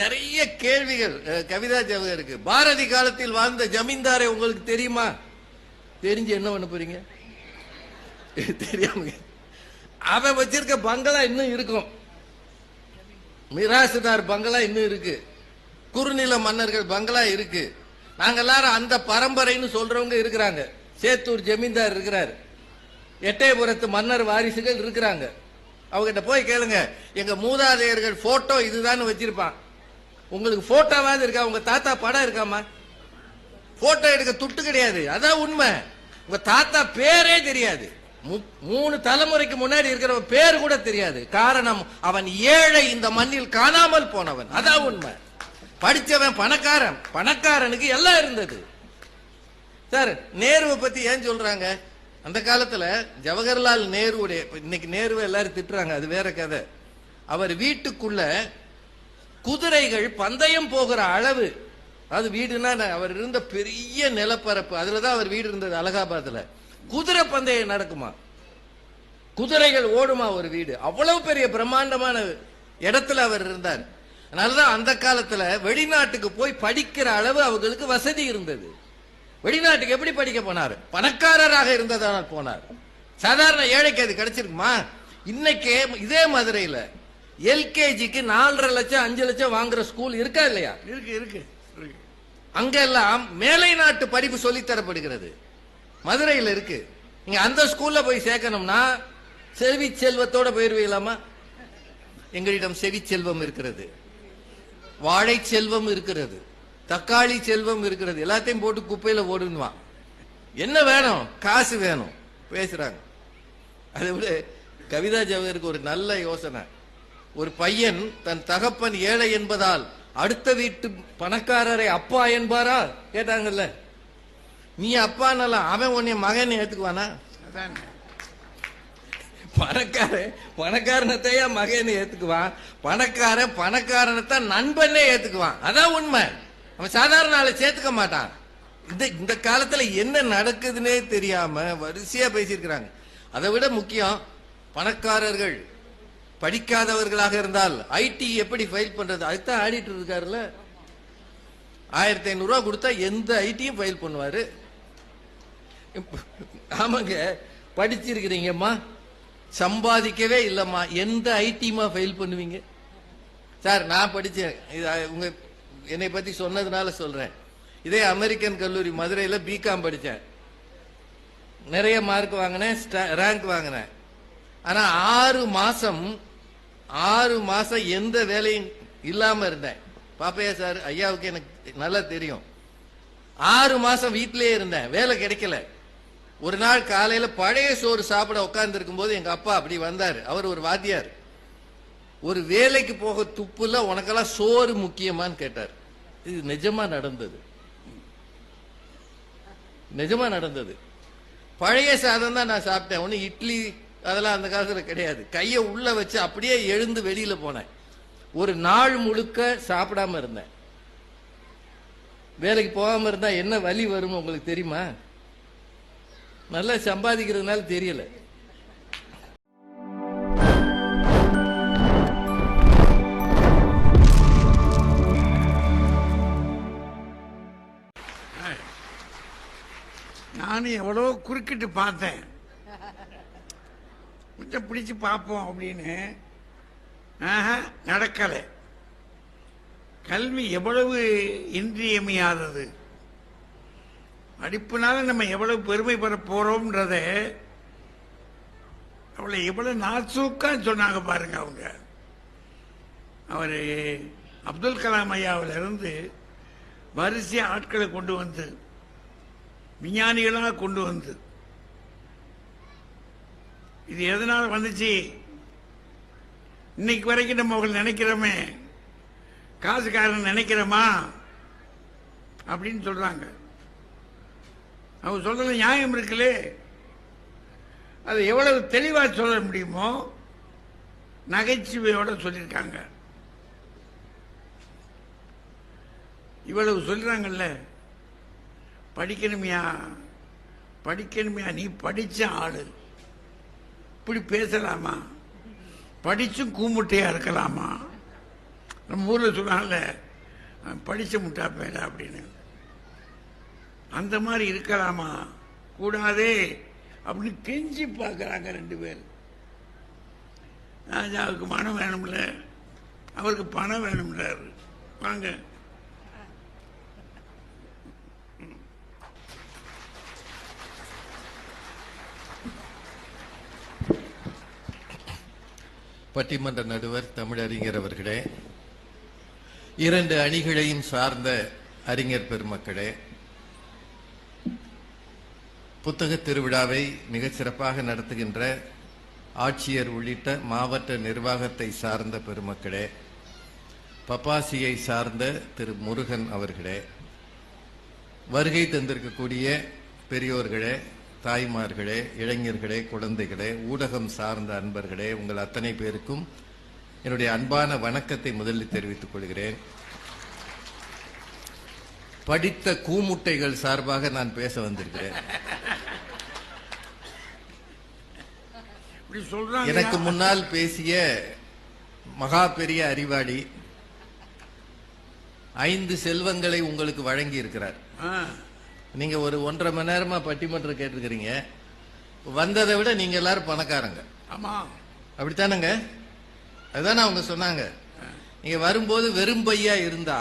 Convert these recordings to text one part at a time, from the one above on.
நிறைய கேள்விகள் கவிதா கவிதா இருக்கு. பாரதி காலத்தில் வாழ்ந்த ஜமீன்தாரை உங்களுக்கு தெரியுமா? தெரிஞ்சு என்ன பண்ண போறீங்க? தெரியாம. அவன் வச்சிருக்க பங்களா இன்னும் இருக்கும். மிராசுதார் பங்களா இன்னும் இருக்கு. குறுநில மன்னர்கள் பங்களா இருக்கு. நாங்க எல்லாரும் அந்த பரம்பரைன்னு சொல்றவங்க இருக்கிறாங்க. சேத்தூர் ஜமீன்தார் இருக்கிறார். எட்டயபுரத்து மன்னர் வாரிசுகள் இருக்கிறாங்க. அவங்ககிட்ட போய் கேளுங்க. எங்க மூதாதையர்கள் போட்டோ இதுதான் வச்சிருப்பான். உங்களுக்கு போட்டோவாவது இருக்கா? உங்க தாத்தா படம் இருக்காமா? போட்டோ எடுக்க துட்டு கிடையாது. அதான் உண்மை. உங்க தாத்தா பேரே தெரியாது. மு- மூணு தலைமுறைக்கு முன்னாடி இருக்கிற பேர் கூட தெரியாது. காரணம் அவன் ஏழை இந்த மண்ணில் காணாமல் போனவன். அதான் உண்மை. படிச்சவன் பணக்காரன். பணக்காரனுக்கு எல்லாம் இருந்தது. சார் நேருவை பத்தி ஏன் சொல்றாங்க? அந்த காலத்துல ஜவஹர்லால் நேருடைய இன்னைக்கு நேருவை எல்லாரும் திட்டுறாங்க. அது வேற கதை. அவர் வீட்டுக்குள்ள குதிரைகள் பந்தயம் போகிற அளவு. அது வீடுனா அவர் இருந்த பெரிய நிலப்பரப்பு. அதுலதான் அவர் வீடு இருந்தது அலகாபாத்ல. குதிரை பந்தயம் நடக்குமா? குதிரைகள் ஓடுமா ஒரு வீடு? அவ்வளவு பெரிய பிரம்மாண்டமான இடத்துல அவர் இருந்தார். அதனாலதான் அந்த காலத்துல வெளிநாட்டுக்கு போய் படிக்கிற அளவு அவங்களுக்கு வசதி இருந்தது. வெளிநாட்டுக்கு எப்படி படிக்க போனார்? பணக்காரராக இருந்ததானால் போனார். சாதாரண ஏழைக்கு அது கிடைச்சிருக்குமா? இன்னைக்கே இதே மதுரையில எல்கேஜிக்கு நாலரை லட்சம் அஞ்சு லட்சம் வாங்குற ஸ்கூல் இருக்கா இல்லையா? இருக்கு இருக்கு அங்கெல்லாம் மேலை நாட்டு படிப்பு சொல்லித் தரப்படுகிறது மதுரையில் இருக்கு. நீங்க அந்த ஸ்கூல்ல போய் சேர்க்கணும்னா செல்வி செல்வத்தோட போயிருவீங்களாமா எங்களிடம் செவி செல்வம் இருக்கிறது. வாழை செல்வம் இருக்கிறது. தக்காளி செல்வம் இருக்கிறது. எல்லாத்தையும் போட்டு குப்பையில ஓடுன்னுவான். என்ன வேணும்? காசு வேணும். பேசுறாங்க. அதை விட கவிதா ஜவஹருக்கு ஒரு நல்ல யோசனை. ஒரு பையன் தன் தகப்பன் ஏழை என்பதால் அடுத்த வீட்டு பணக்காரரை அப்பா என்பாரா? கேட்டாங்கல்ல. நீ அப்பானால அவன் உன்னை மகன் ஏத்துக்குவானா? அதான் பணக்காரன் பணக்காரனத்தையா மகன் ஏத்துக்குவான்? பணக்காரன் பணக்காரனைத்தான் நண்பனே ஏத்துக்குவான். அதான் உண்மை. அவன் சாதாரண ஆளை சேர்த்துக்க மாட்டான். இந்த இந்த காலத்துல என்ன நடக்குதுன்னே தெரியாம வரிசையா பேசியிருக்கிறாங்க. அதை விட முக்கியம் பணக்காரர்கள் படிக்காதவர்களாக இருந்தால் ஐடி எப்படி ஃபைல் பண்றது? அதுதான் ஆடிட்டர் இருக்காருல்ல. ஆயிரத்தி ஐநூறு ரூபா கொடுத்தா எந்த ஐடியும் ஃபைல் பண்ணுவாரு. ஆமாங்க படிச்சிருக்கிறீங்கம்மா. சம்பாதிக்கவே இல்லம்மா. எந்த ஐடிமா ஃபைல் பண்ணுவீங்க? சார் நான் படிச்சேன். இது உங்க என்னை பத்தி சொன்னதுனால சொல்றேன். இதே அமெரிக்கன் கல்லூரி மதுரையில பிகாம் படிச்சேன். நிறைய மார்க் வாங்கினேன் ரேங்க் வாங்கினேன். ஆனா ஆறு மாசம் ஆறு மாசம் எந்த வேலையும் இல்லாம இருந்தேன். பாப்பையா சார் ஐயாவுக்கு எனக்கு நல்லா தெரியும். ஆறு மாசம் வீட்டிலே இருந்தேன். வேலை கிடைக்கல. ஒரு நாள் காலையில பழைய சோறு சாப்பிட உட்கார்ந்து இருக்கும்போது எங்க அப்பா அப்படி வந்தார். அவர் ஒரு வாத்தியார். ஒரு வேலைக்கு போக துப்புல உனக்கெல்லாம் சோறு முக்கியமான்னு கேட்டார். இது நிஜமா நடந்தது. நிஜமா நடந்தது. பழைய சாதம் தான் நான் சாப்பிட்டேன். ஒன்று இட்லி அதெல்லாம் அந்த காலத்தில் கிடையாது. கையை உள்ள வச்சு அப்படியே எழுந்து வெளியில போனேன். ஒரு நாள் முழுக்க சாப்பிடாம இருந்தேன். வேலைக்கு போகாம இருந்தா என்ன வலி வரும் உங்களுக்கு தெரியுமா? நல்லா சம்பாதிக்கிறதுனால தெரியல. நானும் எவ்வளோ குறுக்கிட்டு பார்த்தேன். கொஞ்சம் பிடிச்சு பார்ப்போம் அப்படின்னு ஆஹா நடக்கலை. கல்வி எவ்வளவு இன்றியமையாதது. படிப்புனால நம்ம எவ்வளவு பெருமை பெற போறோம்ன்றத அவளை எவ்வளவு நாசூக்கா சொன்னாங்க பாருங்க அவங்க. அவர் அப்துல் கலாம் ஐயாவில இருந்து வரிசை ஆட்களை கொண்டு வந்து விஞ்ஞானிகளாக கொண்டு வந்து இது எதனால வந்துச்சு? இன்னைக்கு வரைக்கும் நம்ம அவங்க நினைக்கிறோமே. காசுக்காரன் நினைக்கிறோமா? அப்படின்னு சொல்றாங்க. அவங்க சொல்றது நியாயம் இருக்குல்லே. அது எவ்வளவு தெளிவா சொல்ல முடியுமோ நகைச்சுவையோட சொல்லியிருக்காங்க. இவ்வளவு சொல்றாங்கல்ல. படிக்கணுமையா? படிக்கணுமியா? நீ படிச்ச ஆளு. இப்படி பேசலாமா? படிச்சும் கூமுட்டையா இருக்கலாமா? நம்ம ஊரில் சொன்னால படிச்ச முட்டா பேடா அப்படின்னு. அந்த மாதிரி இருக்கலாமா? கூடாதே அப்படின்னு கெஞ்சி பார்க்குறாங்க ரெண்டு பேர். ராஜாவுக்கு மனம் வேணும்ல அவருக்கு பணம் வேணும்ன்றாரு. வாங்க. பட்டிமன்ற நடுவர் தமிழறிஞர் அவர்களே இரண்டு அணிகளையும் சார்ந்த அறிஞர் பெருமக்களே புத்தக திருவிழாவை மிகச் சிறப்பாக நடத்துகின்ற ஆட்சியர் உள்ளிட்ட மாவட்ட நிர்வாகத்தை சார்ந்த பெருமக்களே பப்பாசியை சார்ந்த திரு முருகன் அவர்களே வருகை தந்திருக்கக்கூடிய பெரியோர்களே தாய்மார்களே இளைஞர்களே குழந்தைகளே ஊடகம் சார்ந்த அன்பர்களே உங்கள் அத்தனை பேருக்கும் என்னுடைய அன்பான வணக்கத்தை முதலில் தெரிவித்துக் கொள்கிறேன். படித்த கூமுட்டைகள் சார்பாக நான் பேச வந்திருக்கிறேன். எனக்கு முன்னால் பேசிய மகா பெரிய அறிவாளி ஐந்து செல்வங்களை உங்களுக்கு வழங்கி இருக்கிறார் ஆ, நீங்க ஒரு ஒன்றரை மணி நேரமா பட்டிமன்றம் கேட்டிருக்கிறீங்க. வந்ததை விட நீங்க எல்லாரும் பணக்காரங்க. ஆமா. அப்படித்தானங்க? அதுதானே அவங்க சொன்னாங்க. நீங்க வரும்போது வெறும் பையா இருந்தா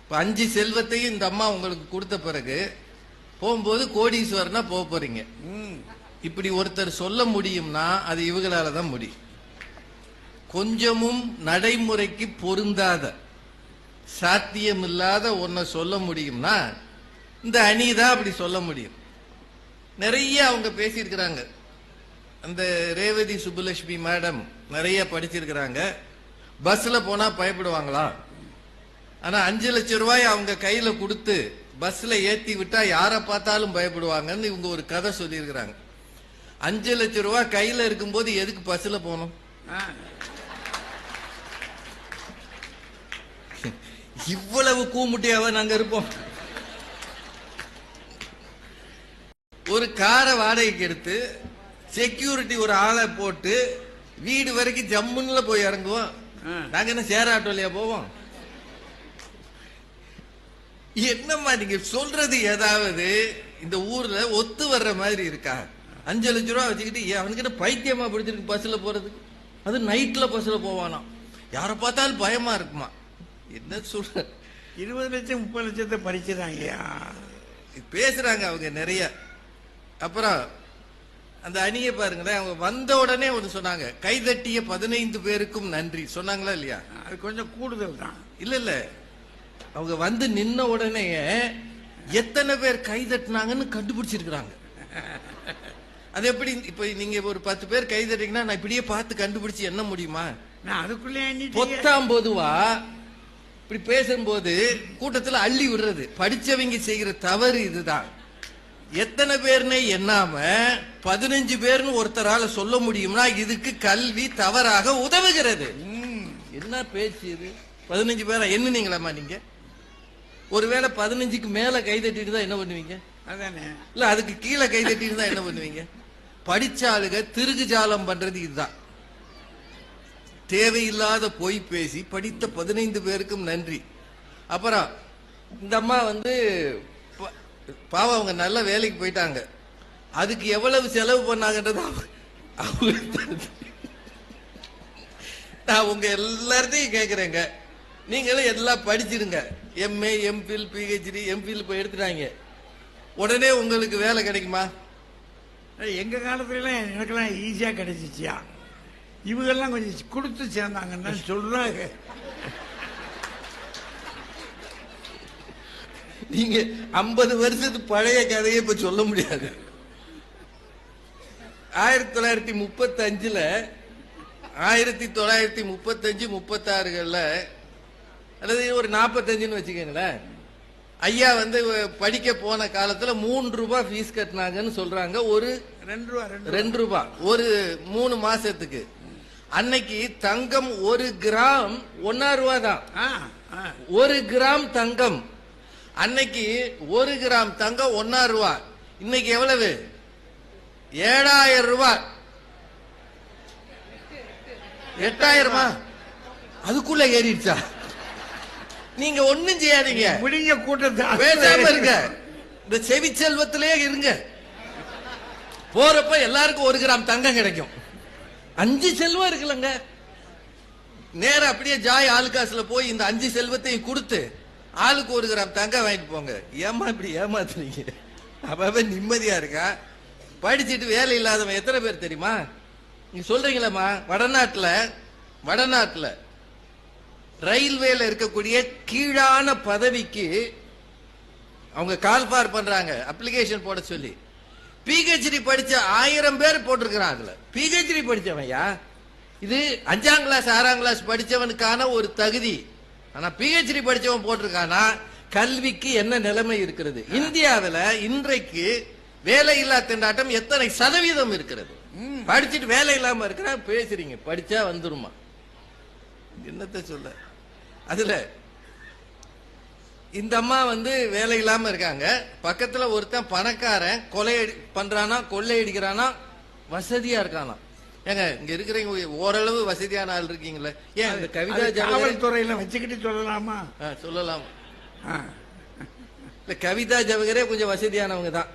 இப்ப அஞ்சு செல்வத்தையும் இந்த அம்மா உங்களுக்கு கொடுத்த பிறகு போகும்போது கோடீஸ்வரனா போக போறீங்க. ம். இப்படி ஒருத்தர் சொல்ல முடியும்னா அது இவங்களால தான் முடியும் கொஞ்சமும் நடைமுறைக்கு பொருந்தாத சாத்தியமில்லாத ஒன்ன சொல்ல முடியும்னா இந்த அணி தான் அப்படி சொல்ல முடியும். நிறைய அவங்க பேசியிருக்கிறாங்க. அந்த ரேவதி சுப்புலட்சுமி மேடம் நிறைய படிச்சிருக்கிறாங்க. பஸ்ல போனா பயப்படுவாங்களா? ஆனா அஞ்சு லட்சம் ரூபாய் அவங்க கையில கொடுத்து பஸ்ல ஏத்தி விட்டா யாரை பார்த்தாலும் பயப்படுவாங்கன்னு இவங்க ஒரு கதை சொல்லியிருக்கிறாங்க. அஞ்சு லட்சம் ரூபாய் கையில இருக்கும்போது எதுக்கு பஸ்ல போகணும்? இவ்வளவு கூமுட்டியாவ நாங்க இருப்போம். ஒரு காரை வாடகைக்கு எடுத்து செக்யூரிட்டி ஒரு ஆளை போட்டு வீடு வரைக்கும் ஜம்முன்ல போய் இறங்குவோம். நாங்க என்ன சேர ஆட்டோலயா போவோம்? என்னம்மா நீங்க சொல்றது ஏதாவது இந்த ஊர்ல ஒத்து வர்ற மாதிரி இருக்கா? அஞ்சு லட்ச ரூபா வச்சுக்கிட்டு அவனுக்கிட்ட பைத்தியமா பிடிச்சிருக்கு பஸ்ல போறதுக்கு? அது நைட்ல பஸ்ல போவானாம். யாரை பார்த்தாலும் பயமா இருக்குமா? என்ன சொல்ற இருபது லட்சம் முப்பது லட்சத்தை பறிச்சுறாங்கய்யா. பேசுறாங்க அவங்க நிறைய. அப்புறம் அந்த அணியை பாருங்களேன் அவங்க வந்த உடனே ஒன்று சொன்னாங்க கைதட்டிய பதினைந்து பேருக்கும் நன்றி. சொன்னாங்களா இல்லையா? அது கொஞ்சம் கூடுதல் தான். இல்ல இல்ல. அவங்க வந்து நின்ன உடனே எத்தனை பேர் கை தட்டினாங்கன்னு கண்டுபிடிச்சிருக்கிறாங்க. அது எப்படி இப்ப நீங்க ஒரு பத்து பேர் கை தட்டிங்கன்னா நான் இப்படியே பார்த்து கண்டுபிடிச்சு என்ன முடியுமா? நான் அதுக்குள்ளே பொத்தாம் பொதுவா இப்படி பேசும்போது கூட்டத்துல அள்ளி விடுறது. படிச்சவங்க செய்கிற தவறு இதுதான். எத்தனை பேர்னே எண்ணாம பதினஞ்சு பேர்னு ஒருத்தரால சொல்ல முடியும்னா இதுக்கு கல்வி தவறாக உதவுகிறது. என்ன பேச்சு இது? பதினஞ்சு பேரா? எண்ணுனீங்களாமா நீங்க? ஒருவேளை பதினஞ்சுக்கு மேல கை தட்டிட்டு தான் என்ன பண்ணுவீங்க? அதானே. இல்ல அதுக்கு கீழே கை தட்டிட்டு தான் என்ன பண்ணுவீங்க? படிச்ச ஆளுக திருகு ஜாலம் பண்றது இதுதான். தேவையில்லாத பொய் பேசி படித்த பதினைந்து பேருக்கும் நன்றி. அப்புறம் இந்த அம்மா வந்து பாவம் அவங்க நல்ல வேலைக்கு போயிட்டாங்க. அதுக்கு எவ்வளவு செலவு பண்ணாங்கன்றது அவங்களுக்கு நான் உங்க எல்லார்ட்டையும் கேட்குறேங்க நீங்களும் எல்லாம் படிச்சிருங்க. எம்ஏ எம்பில் பிஹெச்டி எம்பில் போய் எடுத்துட்டாங்க. உடனே உங்களுக்கு வேலை கிடைக்குமா? எங்கள் எங்க காலத்துலலாம் எனக்கெல்லாம் ஈஸியா கிடைச்சிச்சியா? இவங்கெல்லாம் கொஞ்சம் கொடுத்து சேர்ந்தாங்கன்னு சொல்றாங்க. நீங்க ஐம்பது வருஷத்து பழைய கதையை இப்ப சொல்ல முடியாது. ஆயிரத்தி தொள்ளாயிரத்தி முப்பத்தி அஞ்சுல ஆயிரத்தி தொள்ளாயிரத்தி முப்பத்தஞ்சு முப்பத்தாறுகள்ல அல்லது ஒரு நாற்பத்தஞ்சுன்னு வச்சுக்கோங்களேன். ஐயா வந்து படிக்க போன காலத்துல மூன்று ரூபாய் ஃபீஸ் கட்டினாங்கன்னு சொல்றாங்க. ஒரு ரெண்டு ரூபா ரெண்டு ரூபா. ஒரு மூணு மாசத்துக்கு. அன்னைக்கு தங்கம் ஒரு கிராம் ஒன்னா ரூபா தான். ஒரு கிராம் தங்கம் அன்னைக்கு ஒரு கிராம் தங்கம் ஒன்னா ரூபா. இன்னைக்கு எவ்வளவு? ஏழாயிரம் ரூபாய் எட்டாயிரமா? அதுக்குள்ள ஏறிடுச்சா? நீங்க ஒண்ணும் செய்யாதீங்க. முடிஞ்ச கூட்டத்தை பேசாம இருங்க. இந்த செவி செல்வத்திலே இருங்க. போறப்ப எல்லாருக்கும் ஒரு கிராம் தங்கம் கிடைக்கும். அஞ்சு செல்வம் இருக்குல்லங்க. நேரா அப்படியே ஜாய் ஆளுக்காசுல போய் இந்த அஞ்சு செல்வத்தையும் கொடுத்து ஆளுக்கு ஒரு கிராம் தங்கம் வாங்கிட்டு போங்க. ஏமா இப்படி ஏமாத்துறீங்க? அவன் நிம்மதியா இருக்கா? படிச்சுட்டு வேலை இல்லாதவன் எத்தனை பேர் தெரியுமா? நீங்க சொல்றீங்களேம்மா வடநாட்டுல வடநாட்டுல ரயில்வேல இருக்கக்கூடிய கீழான பதவிக்கு அவங்க கால்பார் பண்றாங்க. அப்ளிகேஷன் போட சொல்லி. பிஹெச்டி படிச்ச ஆயிரம் பேர் போட்டிருக்கிறான் அதுல. பிஹெச்டி படிச்சவன்யா இது அஞ்சாம் கிளாஸ் ஆறாம் கிளாஸ் படிச்சவனுக்கான ஒரு தகுதி. ஆனா பிஹெச்டி படிச்சவன் போட்டிருக்கானா கல்விக்கு என்ன நிலைமை இருக்கிறது? இந்தியாவுல இன்றைக்கு வேலை இல்லா திண்டாட்டம் எத்தனை சதவீதம் இருக்கிறது? படிச்சுட்டு வேலை இல்லாம இருக்கிறா பேசுறீங்க. படிச்சா வந்துருமா? என்னத்த சொல்ல? அதுல இந்த அம்மா வந்து வேலை இல்லாம இருக்காங்க. பக்கத்துல ஒருத்தன் பணக்காரன் கொலை அடி- பண்றானா கொள்ளை அடிக்கிறானா வசதியா இருக்கானா? ஏங்க இங்க இருக்கிறவங்க ஓரளவு வசதியான ஆள் இருக்கீங்களே. ஏன் இந்த கவிதா ஜவஹர் காவல்துறையில வச்சுக்கிட்டு சொல்லலாமா? ஆ, சொல்லலாம். ஆ. இல்ல கவிதா ஜவஹரே கொஞ்சம் வசதியானவங்க தான்.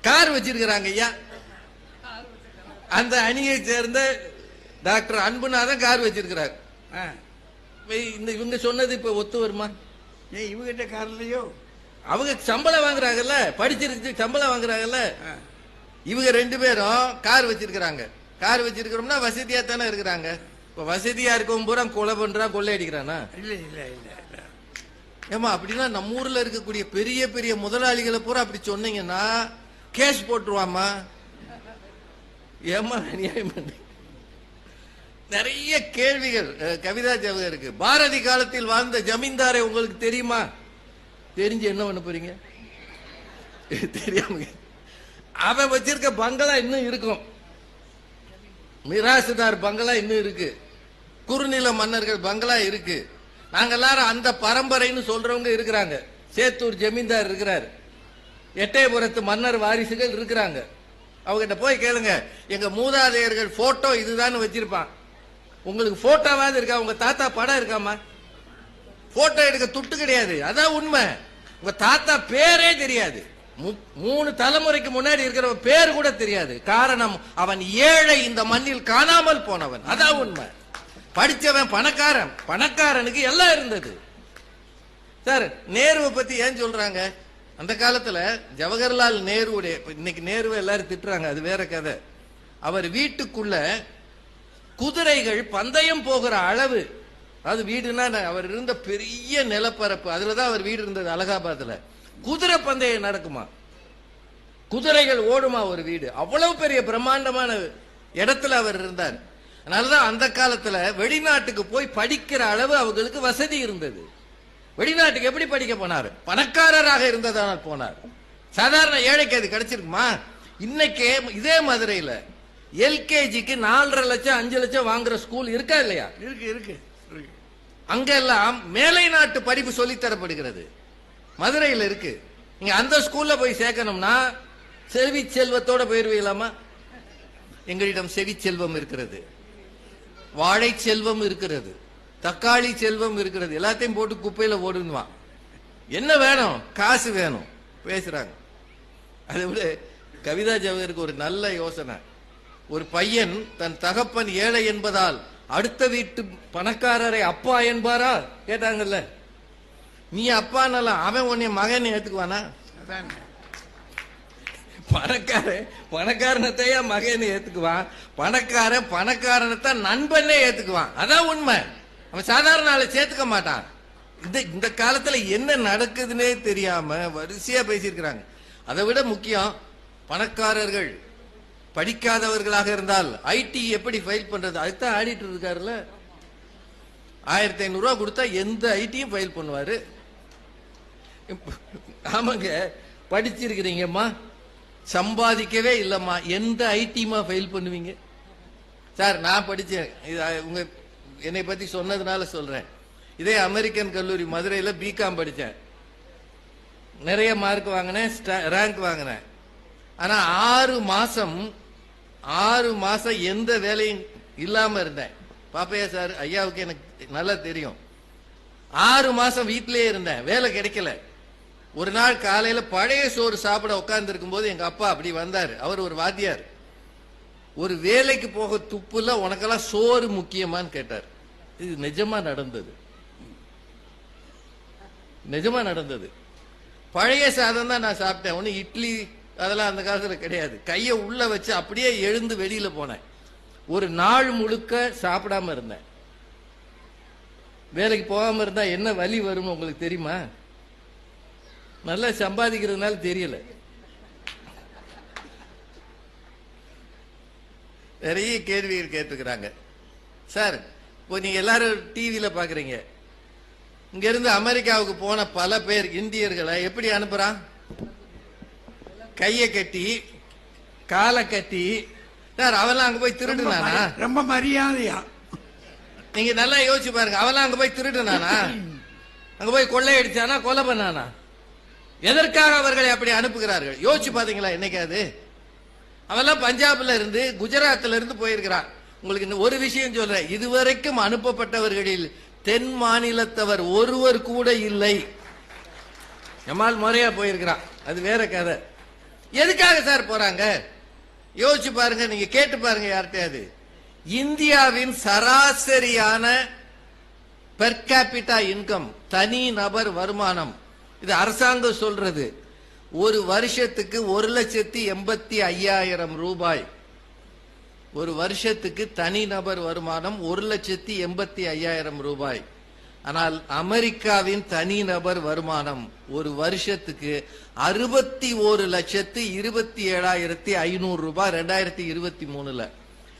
கார் வச்சிருக்கிறாங்க ஐயா. அந்த அணியை சேர்ந்த டாக்டர் அன்புநாதன் கார் வச்சிருக்கிறார். இந்த இவங்க சொன்னது இப்ப ஒத்து வருமா? ஏன் இவகிட்ட கார்லையோ? அவங்க சம்பளம் வாங்குறாங்கல்ல படிச்சிருக்கு சம்பளம் வாங்குறாங்கல்ல. ஆ. இவங்க ரெண்டு பேரும் கார் வச்சிருக்கிறாங்க. கார் வச்சிருக்கிறோம்னா வசதியா தானே இருக்கிறாங்க. இப்ப வசதியா இருக்கவன் பூரா கொலை பண்றான் கொள்ளை அடிக்கிறானா? இல்ல இல்ல இல்ல ஏமா அப்படின்னா நம்ம ஊர்ல இருக்கக்கூடிய பெரிய பெரிய முதலாளிகளை பூரா அப்படி சொன்னீங்கன்னா கேஸ் போட்டுருவாமா ஏமா அநியாயம்? நிறைய கேள்விகள் கவிதா ஜவஹருக்கு பாரதி காலத்தில் வாழ்ந்த ஜமீன்தாரை உங்களுக்கு தெரியுமா? தெரிஞ்சு என்ன பண்ண போறீங்க? தெரியாம அவன் வச்சிருக்க பங்களா இன்னும் இருக்கும். மிராசுதார் பங்களா இன்னும் இருக்கு. குறுநில மன்னர்கள் பங்களா இருக்கு. நாங்க எல்லாரும் அந்த பரம்பரைன்னு சொல்றவங்க இருக்கிறாங்க. சேத்தூர் ஜமீன்தார் இருக்கிறார். எட்டயபுரத்து மன்னர் வாரிசுகள் இருக்கிறாங்க. அவங்ககிட்ட போய் கேளுங்க. எங்க மூதாதையர்கள் போட்டோ இதுதான் வச்சிருப்பான். உங்களுக்கு போட்டோவாவது இருக்கா? உங்க தாத்தா படம் இருக்காமா? போட்டோ எடுக்க துட்டு கிடையாது. அதான் உண்மை. உங்க தாத்தா பேரே தெரியாது. மூணு தலைமுறைக்கு முன்னாடி இருக்கிற பேர் கூட தெரியாது. காரணம் அவன் ஏழை இந்த மண்ணில் காணாமல் போனவன். அதான் உண்மை. படிச்சவன் பணக்காரன். பணக்காரனுக்கு எல்லாம் இருந்தது. சார் நேருவை பத்தி ஏன் சொல்றாங்க? அந்த காலத்துல ஜவஹர்லால் நேருடைய இன்னைக்கு நேருவை எல்லாரும் திட்டுறாங்க. அது வேற கதை. அவர் வீட்டுக்குள்ள குதிரைகள் பந்தயம் போகிற அளவு அது வீடுனா அவர் இருந்த பெரிய நிலப்பரப்பு. அதுலதான் அவர் வீடு இருந்தது அலகாபாத்ல. குதிரை பந்தயம் நடக்குமா? குதிரைகள் ஓடுமா ஒரு வீடு? அவ்வளவு பெரிய பிரம்மாண்டமான இடத்துல அவர் இருந்தார். அதனாலதான் அந்த காலத்துல வெளிநாட்டுக்கு போய் படிக்கிற அளவு அவங்களுக்கு வசதி இருந்தது. வெளிநாட்டுக்கு எப்படி படிக்க போனார்? பணக்காரராக இருந்ததால் போனார். சாதாரண ஏழைக்கு அது கிடைச்சிருக்குமா? இன்னைக்கே இதே மதுரையில எல்கேஜிக்கு நாலரை லட்சம் அஞ்சு லட்சம் வாங்குற ஸ்கூல் இருக்கா இல்லையா? இருக்கு இருக்கு இருக்கு. அங்கெல்லாம் மேலை நாட்டு படிப்பு சொல்லித் தரப்படுகிறது. மதுரையில் இருக்கு. நீங்க அந்த ஸ்கூல்ல போய் சேர்க்கணும்னா செல்வி செல்வத்தோட போயிருவீங்களாமா எங்களிடம் செவி செல்வம் இருக்கிறது. வாழை செல்வம் இருக்கிறது. தக்காளி செல்வம் இருக்கிறது. எல்லாத்தையும் போட்டு குப்பையில ஓடுன்னுவான். என்ன வேணும்? காசு வேணும். பேசுறாங்க. அதை விட கவிதா ஜவகருக்கு ஒரு நல்ல யோசனை. ஒரு பையன் தன் தகப்பன் ஏழை என்பதால் அடுத்த வீட்டு பணக்காரரை அப்பா என்பாரா? கேட்டாங்கல்ல. நீ அப்பானால அவன் உன்னை மகன் ஏத்துக்குவானா? பணக்காரன் பணக்காரனத்தையா மகன் ஏத்துக்குவான். பணக்காரன் பணக்காரனைத்தான் நண்பனே ஏத்துக்குவான். அதான் உண்மை. அவன் சாதாரண ஆளை சேர்த்துக்க மாட்டான். இந்த இந்த காலத்துல என்ன நடக்குதுன்னே தெரியாம வரிசையா பேசியிருக்கிறாங்க. அதை விட முக்கியம் பணக்காரர்கள் படிக்காதவர்களாக இருந்தால் ஐடி எப்படி ஃபைல் பண்றது? அதுதான் ஆடிட்டர் இருக்காருல்ல. ஆயிரத்தி ஐநூறு ரூபா கொடுத்தா எந்த ஐடியும் ஃபைல் பண்ணுவாரு. ஆமாங்க படிச்சிருக்கிறீங்கம்மா. சம்பாதிக்கவே இல்லம்மா. எந்த ஐடிமா ஃபைல் பண்ணுவீங்க? சார் நான் படித்தேன் இது உங்க என்னை பத்தி சொன்னதுனால சொல்றேன். இதே அமெரிக்கன் கல்லூரி மதுரையில் பிகாம் படித்தேன் நிறைய மார்க் வாங்கினேன் ரேங்க் வாங்கினேன். ஆனால் ஆறு மாசம் ஆறு மாசம் எந்த வேலையும் இல்லாம இருந்தேன். பாப்பையா சார் ஐயாவுக்கு எனக்கு நல்லா தெரியும். ஆறு மாசம் வீட்டிலே இருந்தேன். வேலை கிடைக்கல. ஒரு நாள் காலையில பழைய சோறு சாப்பிட உட்கார்ந்து இருக்கும்போது எங்க அப்பா அப்படி வந்தாரு. அவர் ஒரு வாத்தியார். ஒரு வேலைக்கு போக துப்புல உனக்கெல்லாம் சோறு முக்கியமான்னு கேட்டார். இது நிஜமா நடந்தது. நிஜமா நடந்தது. பழைய சாதம் தான் நான் சாப்பிட்டேன். ஒன்னும் இட்லி அதெல்லாம் அந்த காலத்துல கிடையாது. கையை உள்ள வச்சு அப்படியே எழுந்து வெளியில போனேன். ஒரு நாள் முழுக்க சாப்பிடாம இருந்தேன். வேலைக்கு போகாம இருந்தா என்ன வலி வரும் உங்களுக்கு தெரியுமா? நல்லா சம்பாதிக்கிறதுனால தெரியல. நிறைய கேள்விகள் கேட்டுக்கிறாங்க சார் இப்போ நீங்க எல்லாரும் டிவியில பாக்குறீங்க. இங்க இருந்து அமெரிக்காவுக்கு போன பல பேர் இந்தியர்களை எப்படி அனுப்புறான்? கையை கட்டி காலை கட்டி சார் அவெல்லாம் அங்க போய் திருடுனானா? ரொம்ப மரியாதையா? நீங்க நல்லா யோசிச்சு பாருங்க அவெல்லாம் அங்க போய் திருடுனானா? அங்க போய் கொள்ளையடிச்சானா கொலை பண்ணானா? எதற்காக அவர்களை அப்படி அனுப்புகிறார்கள்? யோசிச்சு பாத்தீங்களா என்னைக்காது அவெல்லாம் பஞ்சாப்ல இருந்து குஜராத்ல இருந்து போயிருக்கிறான் உங்களுக்கு இன்னும் ஒரு விஷயம் சொல்றேன். இதுவரைக்கும் அனுப்பப்பட்டவர்களில் தென் மாநிலத்தவர் ஒருவர் கூட இல்லை. எம்மால் முறையா போயிருக்கிறான். அது வேற கதை. எதுக்காக சார் போறாங்க? யோசிச்சு பாருங்க நீங்க கேட்டு பாருங்க யார்கிட்டயாவது இந்தியாவின் சராசரியான பெர் கேபிட்டா இன்கம் தனி நபர் வருமானம் இது அரசாங்கம் சொல்றது. ஒரு வருஷத்துக்கு ஒரு லட்சத்தி எண்பத்தி ஐயாயிரம் ரூபாய். ஒரு வருஷத்துக்கு தனிநபர் வருமானம் ஒரு லட்சத்தி எண்பத்தி ஐயாயிரம் ரூபாய். ஆனால் அமெரிக்காவின் தனிநபர் வருமானம் ஒரு வருஷத்துக்கு அறுபத்தி ஒரு லட்சத்து இருபத்தி ஏழாயிரத்தி ஐநூறு ரூபாய் ரெண்டாயிரத்தி இருபத்தி மூணுல.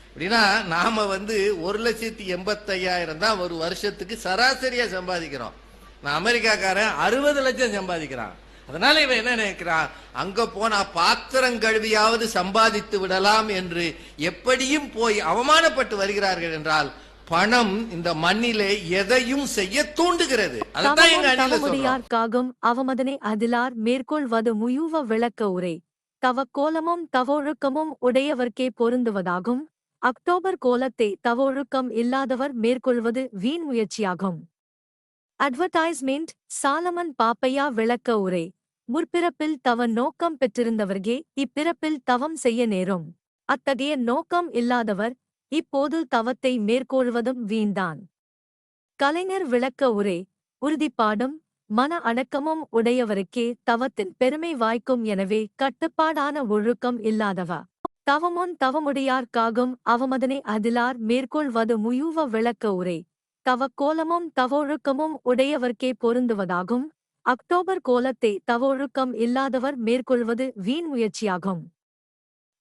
அப்படின்னா நாம வந்து ஒரு லட்சத்தி எண்பத்தி ஐயாயிரம் தான் ஒரு வருஷத்துக்கு சராசரியா சம்பாதிக்கிறோம். நான் அமெரிக்காக்காரன் அறுபது லட்சம் சம்பாதிக்கிறான். அதனால இவன் என்ன நினைக்கிறான் அங்க போனா பாத்திரம் கழுவியாவது சம்பாதித்து விடலாம் என்று எப்படியும் போய் அவமானப்பட்டு வருகிறார்கள் என்றால் பணம் இந்த மண்ணிலே எதையும் செய்ய தூண்டுகிறது. தவமுடியார்க்காகும் அவமதனை அதிலார் மேற்கொள்வது முயுவ விளக்க உரை. தவ கோலமும் தவொழுக்கமும் உடையவர்க்கே பொருந்துவதாகும். அக்டோபர் கோலத்தை தவொழுக்கம் இல்லாதவர் மேற்கொள்வது வீண் முயற்சியாகும். அட்வர்டைஸ்மெண்ட் சாலமன் பாப்பையா விளக்க உரை. முற்பிறப்பில் தவ நோக்கம் பெற்றிருந்தவர்கே இப்பிறப்பில் தவம் செய்ய நேரும். அத்தகைய நோக்கம் இல்லாதவர் இப்போது தவத்தை மேற்கொள்வதும் வீண்தான். கலைஞர் விளக்க உரை உறுதிப்பாடும் மன அடக்கமும் உடையவருக்கே தவத்தின் பெருமை வாய்க்கும் எனவே கட்டுப்பாடான ஒழுக்கம் இல்லாதவா? தவமுன் தவமுடையார்க்காகும் அவமதனை அதிலார் மேற்கொள்வது முயூவ விளக்க உரை. தவக்கோலமும் தவொழுக்கமும் உடையவர்க்கே பொருந்துவதாகும். அக்டோபர் கோலத்தை தவொழுக்கம் இல்லாதவர் மேற்கொள்வது வீண் முயற்சியாகும்.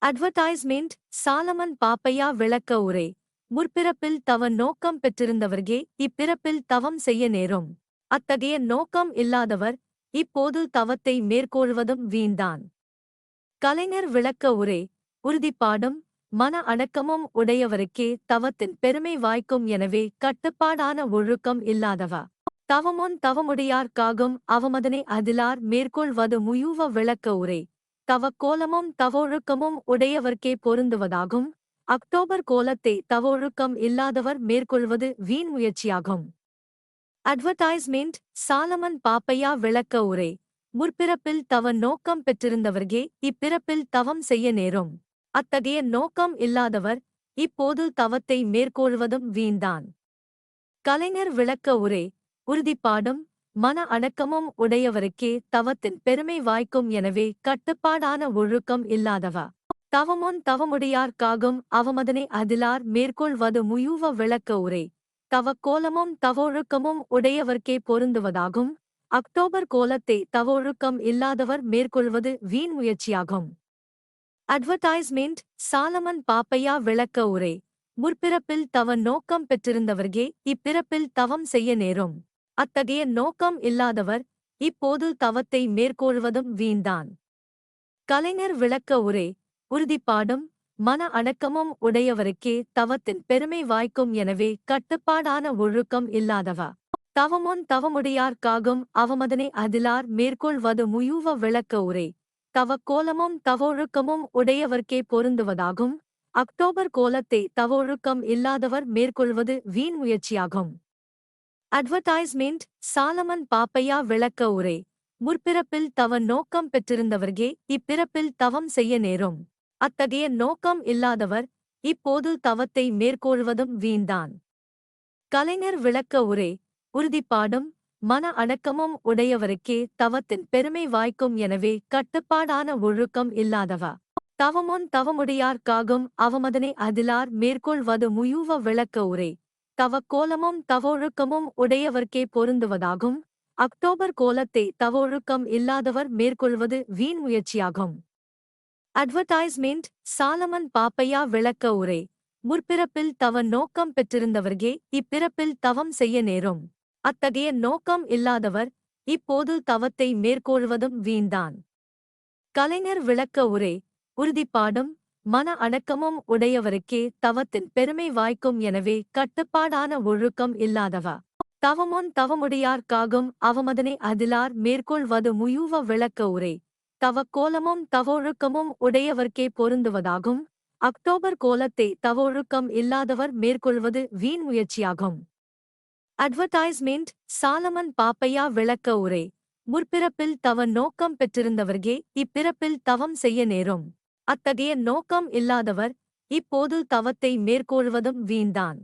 அட்வர்டைஸ்மெண்ட் சாலமன் பாப்பையா விளக்க உரை. முற்பிறப்பில் தவ நோக்கம் பெற்றிருந்தவர்கே இப்பிறப்பில் தவம் செய்ய நேரும். அத்தகைய நோக்கம் இல்லாதவர் இப்போது தவத்தை மேற்கொள்வதும் வீண்தான். கலைஞர் விளக்க உரை. உறுதிப்பாடும் மன அடக்கமும் உடையவருக்கே தவத்தின் பெருமை வாய்க்கும் எனவே கட்டுப்பாடான ஒழுக்கம் இல்லாதவா? தவமுன் தவமுடையார்க்காகும் அவமதனை அதிலார் மேற்கொள்வது முயூவ விளக்க உரை. தவ கோலமும் தவொழுக்கமும் உடையவர்க்கே பொருந்துவதாகும். அக்டோபர் கோலத்தை தவொழுக்கம் இல்லாதவர் மேற்கொள்வது வீண் முயற்சியாகும். அட்வர்டைஸ்மெண்ட் சாலமன் பாப்பையா விளக்க உரை. முற்பிறப்பில் தவ நோக்கம் பெற்றிருந்தவர்கே இப்பிறப்பில் தவம் செய்ய நேரும். அத்தகைய நோக்கம் இல்லாதவர் இப்போது தவத்தை மேற்கொள்வதும் வீண்தான். கலைஞர் விளக்க உரை உறுதிப்பாடும் மன அடக்கமும் உடையவருக்கே தவத்தின் பெருமை வாய்க்கும் எனவே கட்டுப்பாடான ஒழுக்கம் இல்லாதவா? தவமுன் தவமுடையார்க்காகும் அவமதனை அதிலார் மேற்கொள்வது முயூவ விளக்க உரை. தவக்கோலமும் தவொழுக்கமும் உடையவர்க்கே பொருந்துவதாகும். அக்டோபர் கோலத்தை தவொழுக்கம் இல்லாதவர் மேற்கொள்வது வீண் முயற்சியாகும். அட்வர்டைஸ்மெண்ட் சாலமன் பாப்பையா விளக்க உரை. முற்பிறப்பில் தவ நோக்கம் பெற்றிருந்தவர்கே இப்பிறப்பில் தவம் செய்ய நேரும். அத்தகைய நோக்கம் இல்லாதவர் இப்போது தவத்தை மேற்கொள்வதும் வீண்தான். கலைஞர் விளக்க உரை உறுதிப்பாடும் மன அடக்கமும் உடையவருக்கே தவத்தின் பெருமை வாய்க்கும் எனவே கட்டுப்பாடான ஒழுக்கம் இல்லாதவா? தவமுன் தவமுடையார்க்காகும் அவமதனை அதிலார் மேற்கொள்வது முயூவ விளக்க உரை. தவக்கோலமும் தவொழுக்கமும் உடையவர்க்கே பொருந்துவதாகும். அக்டோபர் கோலத்தை தவொழுக்கம் இல்லாதவர் மேற்கொள்வது வீண் முயற்சியாகும். அட்வர்டைஸ்மெண்ட் சாலமன் பாப்பையா விளக்க உரை. முற்பிறப்பில் தவ நோக்கம் பெற்றிருந்தவர்கே இப்பிறப்பில் தவம் செய்ய நேரும். அத்தகைய நோக்கம் இல்லாதவர் இப்போது தவத்தை மேற்கொள்வதும் வீண்தான். கலைஞர் விளக்க உரை. உறுதிப்பாடும் மன அடக்கமும் உடையவருக்கே தவத்தின் பெருமை வாய்க்கும் எனவே கட்டுப்பாடான ஒழுக்கம் இல்லாதவ? தவமுன் தவமுடையார்க்காகும் அவமதனை அதிலார் மேற்கொள்வது முயூவ விளக்க உரை. தவக்கோலமும் தவொழுக்கமும் உடையவர்க்கே பொருந்துவதாகும். அக்டோபர் கோலத்தை தவொழுக்கம் இல்லாதவர் மேற்கொள்வது வீண் முயற்சியாகும். அட்வர்டைஸ்மெண்ட் சாலமன் பாப்பையா விளக்க உரை. முற்பிறப்பில் தவ நோக்கம் பெற்றிருந்தவர்கே இப்பிறப்பில் தவம் செய்ய நேரும். அத்தகைய நோக்கம் இல்லாதவர் இப்போது தவத்தை மேற்கொள்வதும் வீண்தான். கலைஞர் விளக்க உரை உறுதிப்பாடும் மன அடக்கமும் உடையவருக்கே தவத்தின் பெருமை வாய்க்கும் எனவே கட்டுப்பாடான ஒழுக்கம் இல்லாதவ? தவமுன் தவமுடையார்க்காகும் அவமதனை அதிலார் மேற்கொள்வது முயூவ விளக்க உரை. தவக்கோலமும் தவொழுக்கமும் உடையவர்க்கே பொருந்துவதாகும். அக்டோபர் கோலத்தை தவொழுக்கம் இல்லாதவர் மேற்கொள்வது வீண் முயற்சியாகும். அட்வர்டைஸ்மெண்ட் சாலமன் பாப்பையா விளக்க உரை. முற்பிறப்பில் தவ நோக்கம் பெற்றிருந்தவர்கே இப்பிறப்பில் தவம் செய்ய நேரும். அத்தகைய நோக்கம் இல்லாதவர் இப்போது தவத்தை மேற்கொள்வதும் வீண்தான்.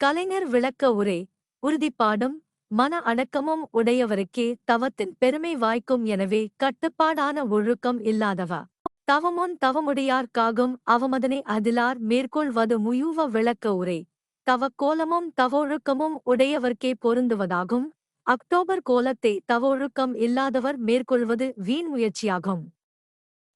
கலைஞர் விளக்க உரை உறுதிப்பாடும் மன அடக்கமும் உடையவருக்கே தவத்தின் பெருமை வாய்க்கும் எனவே கட்டுப்பாடான ஒழுக்கம் இல்லாதவ? தவமுன் தவமுடையார்க்காகும் அவமதனை அதிலார் மேற்கொள்வது முயூவ விளக்க உரை. தவக்கோலமும் தவொழுக்கமும் உடையவர்க்கே பொருந்துவதாகும். அக்டோபர் கோலத்தை தவொழுக்கம் இல்லாதவர் மேற்கொள்வது வீண் முயற்சியாகும்.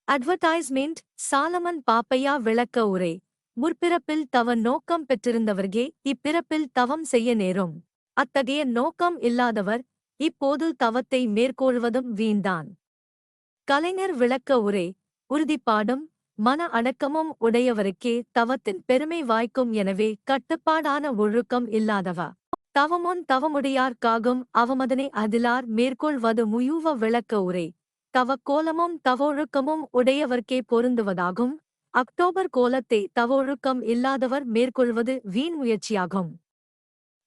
அட்வர்டைஸ்மெண்ட் சாலமன் பாப்பையா விளக்க உரை. முற்பிறப்பில் தவ நோக்கம் பெற்றிருந்தவர்கே இப்பிறப்பில் தவம் செய்ய நேரும். அத்தகைய நோக்கம் இல்லாதவர் இப்போது தவத்தை மேற்கொள்வதும் வீண்தான். கலைஞர் விளக்க உரை. உறுதிப்பாடும் மன அடக்கமும் உடையவருக்கே தவத்தின் பெருமை வாய்க்கும் எனவே கட்டுப்பாடான ஒழுக்கம் இல்லாதவா? தவமுன் தவமுடையார்க்காகும் அவமதனை அதிலார் மேற்கொள்வது முயூவ விளக்க உரை. தவக்கோலமும் தவொழுக்கமும் உடையவர்க்கே பொருந்துவதாகும். அக்டோபர் கோலத்தை தவொழுக்கம் இல்லாதவர் மேற்கொள்வது வீண் முயற்சியாகும்.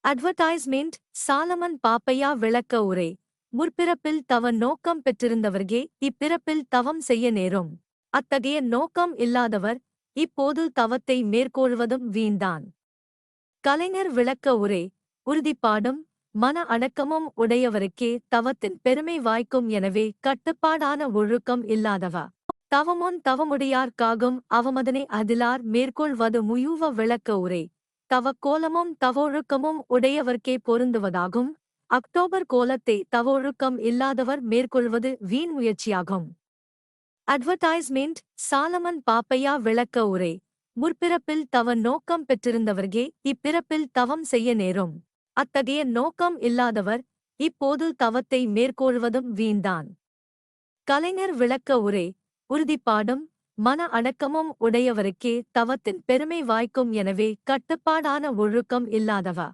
அட்வர்டைஸ்மெண்ட் சாலமன் பாப்பையா விளக்க உரை. முற்பிறப்பில் தவ நோக்கம் பெற்றிருந்தவர்கே இப்பிறப்பில் தவம் செய்ய நேரும். அத்தகைய நோக்கம் இல்லாதவர் இப்போது தவத்தை மேற்கொள்வதும் வீண்தான். கலைஞர் விளக்க உரை உறுதிப்பாடும் மன அடக்கமும் உடையவருக்கே தவத்தின் பெருமை வாய்க்கும் எனவே கட்டுப்பாடான ஒழுக்கம் இல்லாதவா? தவமுன் தவமுடையார்க்காகும் அவமதனை அதிலார் மேற்கொள்வது முயூவ விளக்க உரை. தவக்கோலமும் தவொழுக்கமும் உடையவர்க்கே பொருந்துவதாகும். அக்டோபர் கோலத்தை தவொழுக்கம் இல்லாதவர் மேற்கொள்வது வீண் முயற்சியாகும். அட்வர்டைஸ்மெண்ட் சாலமன் பாப்பையா விளக்க உரை. முற்பிறப்பில் தவ நோக்கம் பெற்றிருந்தவர்கே இப்பிறப்பில் தவம் செய்ய நேரும். அத்தகைய நோக்கம் இல்லாதவர் இப்போது தவத்தை மேற்கொள்வதும் வீண்தான். கலைஞர் விளக்க உரை உறுதிப்பாடும் மன அடக்கமும் உடையவருக்கே தவத்தின் பெருமை வாய்க்கும் எனவே கட்டுப்பாடான ஒழுக்கம் இல்லாதவா?